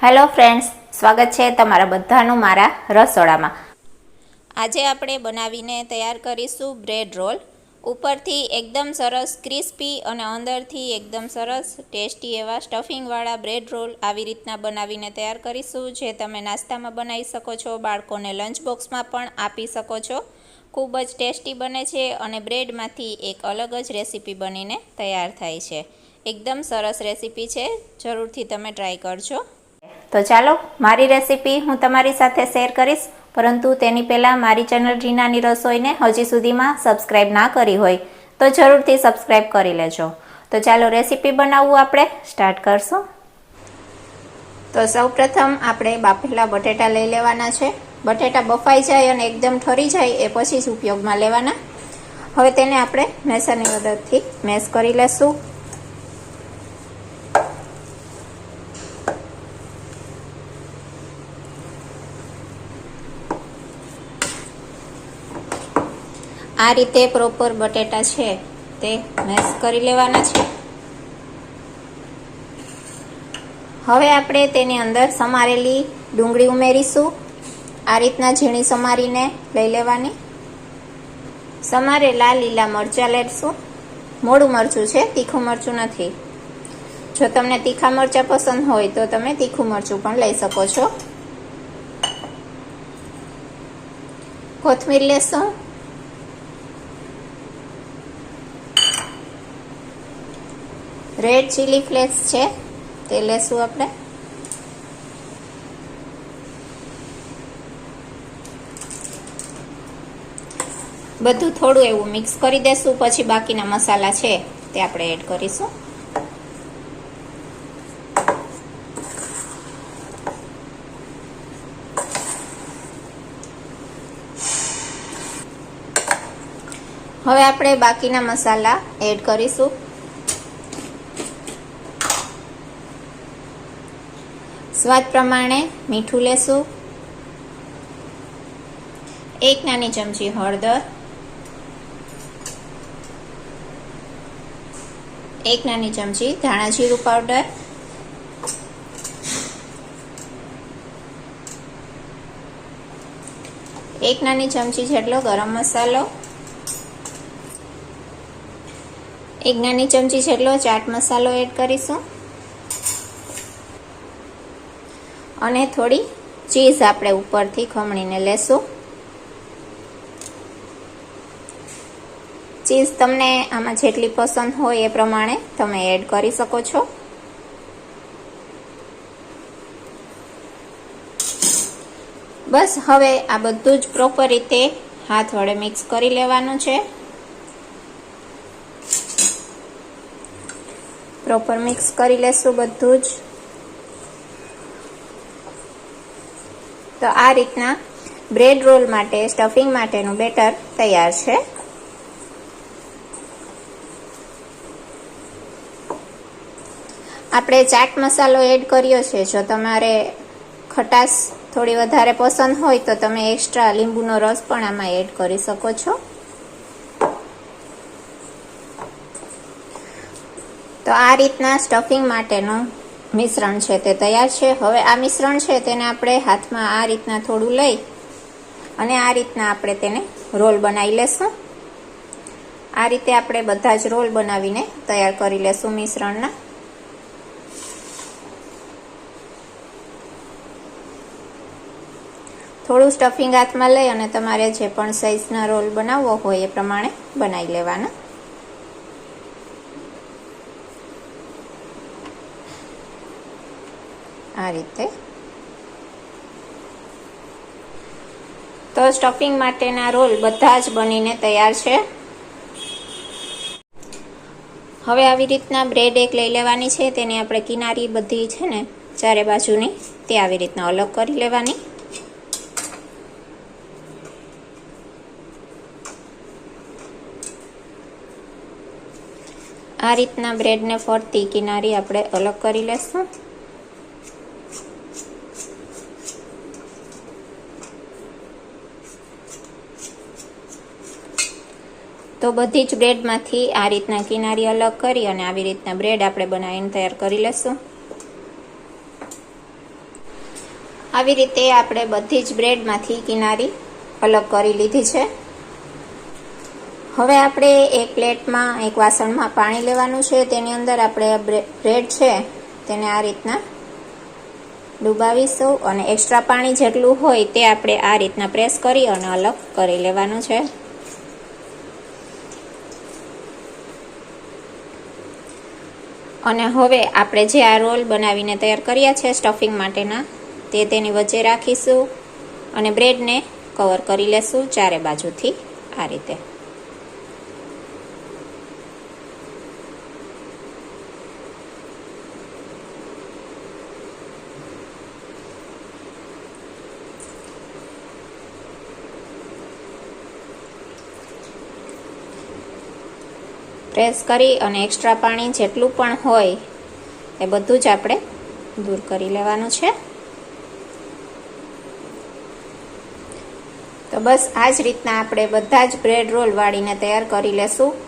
Hello friends, સ્વાગત છે તમારા બધાનું મારા રસોડામાં. આજે આપણે બનાવીને તૈયાર કરીશું બ્રેડ રોલ. ઉપરથી એકદમ સરસ ક્રિસ્પી અને અંદરથી એકદમ સરસ ટેસ્ટી એવા સ્ટફિંગવાળા બ્રેડ રોલ આવી રીતના બનાવીને તૈયાર કરીશું, જે તમે નાસ્તામાં બનાવી શકો છો, બાળકોને લંચ બોક્સમાં પણ આપી શકો છો. ખૂબ જ ટેસ્ટી બને છે અને બ્રેડમાંથી એક અલગ જ રેસીપી બનીને તૈયાર થાય છે. એકદમ સરસ રેસીપી છે, જરૂરથી તમે ટ્રાય કરજો. તો ચાલો, મારી રેસીપી હું તમારી સાથે શેર કરીશ. પરંતુ તેની પહેલાં મારી ચેનલ રીનાની રસોઈને હજી સુધીમાં સબસ્ક્રાઈબ ના કરી હોય, તો જરૂરથી સબસ્ક્રાઈબ કરી લેજો. તો ચાલો, રેસીપી બનાવવું આપણે સ્ટાર્ટ કરશું. તો સૌપ્રથમ આપણે બાફેલા બટેટા લઈ લેવાના છે. બટેટા બફાઈ જાય અને એકદમ ઠરી જાય એ પછી જ ઉપયોગમાં લેવાના. હવે તેને આપણે મેસરની મદદથી મેશ કરી લેશું. આ રીતે પ્રોપર બટેટા છે, તે મેશ કરી લેવાના છે. હવે આપણે તેની અંદર સમારેલી ડુંગળી ઉમેરીશું. આ રીતના ઝીણી સમારીને લઈ લેવાની. સમારેલા લીલા મરચાં લેશું. મોડું મરચું છે, તીખું મરચું નથી. જો તમને તીખા મરચાં પસંદ હોય તો તમે તીખું મરચું પણ લઈ શકો છો. કોથમીર લેશું. રેડ ચીલી ફ્લેક્સ છે, તે લેશું આપણે. બધું થોડું એવું મિક્સ કરી દેશું, પછી બાકીના મસાલા છે તે આપણે એડ કરીશું. હવે આપણે બાકીના મસાલા એડ કરીશું. સ્વાદ પ્રમાણે મીઠું લેશું. એક નાની ચમચી હળદર. એક નાની ચમચી ધાણા જીરું પાવડર. એક નાની ચમચી જેટલો ગરમ મસાલો. એક નાની ચમચી જેટલો ચાટ મસાલો એડ કરીશું. અને થોડી ચીઝ આપણે ઉપરથી ખમણીને લેશું. ચીઝ તમને આમાં જેટલી પસંદ હોય એ પ્રમાણે તમે એડ કરી શકો છો. બસ હવે આ બધું જ પ્રોપર રીતે હાથ વડે મિક્સ કરી લેવાનું છે. પ્રોપર મિક્સ કરી લેશું બધું જ. તો આ રીતના બ્રેડ રોલ માટે, સ્ટફિંગ માટેનું બેટર તૈયાર છે. આપણે ચાટ મસાલો એડ કર્યો છે. જો તમારે ખટાશ થોડી વધારે પસંદ હોય તો તમે એક્સ્ટ્રા લીંબુનો રસ પણ આમાં એડ કરી શકો છો. તો આ રીતના સ્ટફિંગ માટેનું મિશ્રણ છે તે તૈયાર છે. હવે આ મિશ્રણ છે તેને આપણે હાથમાં આ રીતના થોડું લઈ અને આ રીતના આપણે તેને રોલ બનાવી લેશું. આ રીતે આપણે બધા જ રોલ બનાવીને તૈયાર કરી લેશું મિશ્રણના. થોડું સ્ટફિંગ હાથમાં લઈ અને તમારે જે પણ સાઈઝના રોલ બનાવવો હોય એ પ્રમાણે બનાવી લેવાના. આ રીતે. તો સ્ટફિંગ માટેના રોલ બધા જ બનીને તૈયાર છે. હવે આવી રીતના બ્રેડ એક લઈ લેવાની છે, તેની આપણે કિનારી બધી છે ને ચારે બાજુની તે આવી રીતના અલગ કરી લેવાની. આ રીતના બ્રેડને ફરતી કિનારી આપણે અલગ કરી લેશું. તો બધી જ બ્રેડમાંથી આ રીતના કિનારી અલગ કરી અને આવી રીતના બ્રેડ આપણે બનાવીને તૈયાર કરી લઈશું આવી રીતે આપણે બધી જ બ્રેડમાંથી કિનારી અલગ કરી લીધી છે. હવે આપણે એક પ્લેટમાં એક વાસણમાં પાણી લેવાનું છે. તેની અંદર આપણે બ્રેડ છે તેને આ રીતના ડૂબાવીશું અને એક્સ્ટ્રા પાણી જેટલું હોય તે આપણે આ રીતના પ્રેસ કરી અને અલગ કરી લેવાનું છે. અને હવે આપણે જે આ રોલ બનાવીને તૈયાર કર્યા છે સ્ટફિંગ માટેના, તે તેની વચ્ચે રાખીશું અને બ્રેડને કવર કરી લેશું ચારે બાજુથી આ રીતે. પ્રેસ કરી અને એક્સ્ટ્રા પાણી જેટલું પણ હોય એ બધું જ આપણે દૂર કરી લેવાનું છે. તો બસ આ જ રીતના આપણે બધા જ બ્રેડ રોલ વાળીને તૈયાર કરી લેશું.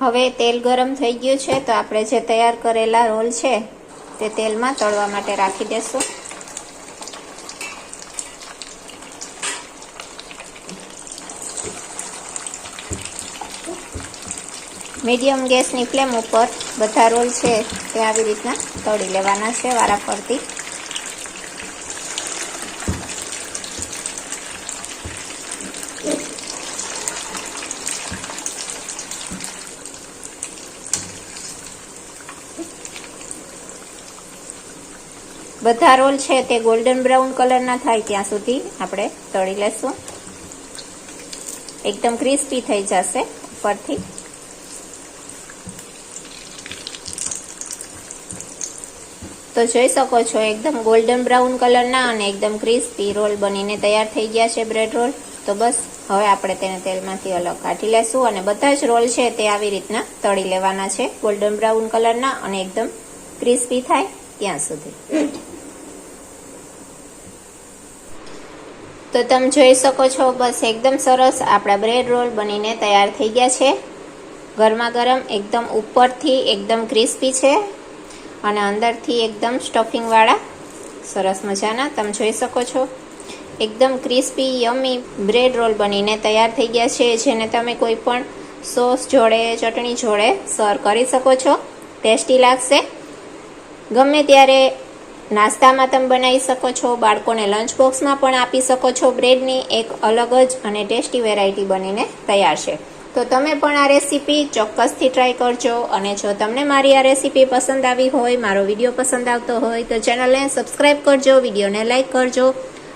હવે તેલ ગરમ થઈ ગયું છે, તો આપણે જે તૈયાર કરેલા રોલ છે, તે તેલમાં તળવા માટે રાખી દેશું. મીડિયમ ગેસની ફ્લેમ ઉપર બધા રોલ છે, તે આવી રીતના તળી લેવાના છે વારાફરતી બધા રોલ છે તે ગોલ્ડન બ્રાઉન કલરના થાય ત્યાં સુધી આપણે તળી લેશું. એકદમ ક્રિસ્પી થઈ જશે ઉપરથી. તો જોઈ શકો છો, એકદમ ગોલ્ડન બ્રાઉન કલરના અને એકદમ ક્રિસ્પી રોલ બનીને તૈયાર થઈ ગયા છે બ્રેડ રોલ તો બસ, હવે આપણે તેને તેલમાંથી અલગ કાઢી લેશું અને બધા જ રોલ છે તે આવી રીતના તળી લેવાના છે. ગોલ્ડન બ્રાઉન કલરના અને એકદમ ક્રિસ્પી થાય ત્યાં સુધી. તો તમે જોઈ શકો છો, બસ એકદમ સરસ આપણા બ્રેડ રોલ બનીને તૈયાર થઈ ગયા છે. ગરમા ગરમ એકદમ ઉપરથી એકદમ ક્રિસ્પી છે અને અંદરથી એકદમ સ્ટફિંગવાળા સરસ મજાના, તમે જોઈ શકો છો. એકદમ ક્રિસ્પી યમી બ્રેડ રોલ બનીને તૈયાર થઈ ગયા છે, જેને તમે કોઈ પણ સોસ જોડે, ચટણી જોડે સર્વ કરી શકો છો. ટેસ્ટી લાગશે. ગમે ત્યારે નાસ્તામાં તમે બનાવી શકો છો, બાળકોને લંચ બોક્સમાં પણ આપી શકો છો. બ્રેડની એક અલગ જ અને ટેસ્ટી વેરાયટી બનીને તૈયાર છે. તો તમે પણ આ રેસીપી ચોક્કસથી ટ્રાય કરજો અને જો તમને મારી આ રેસીપી પસંદ આવી હોય, મારો વીડિયો પસંદ આવતો હોય, તો ચેનલને સબસ્ક્રાઈબ કરજો વિડીયોને લાઇક કરજો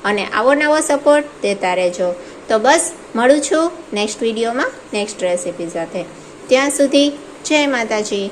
અને આવો નવો સપોર્ટ દેતા રહેજો. તો બસ, મળું છું નેક્સ્ટ વિડીયોમાં નેક્સ્ટ રેસીપી સાથે. ત્યાં સુધી જય માતાજી.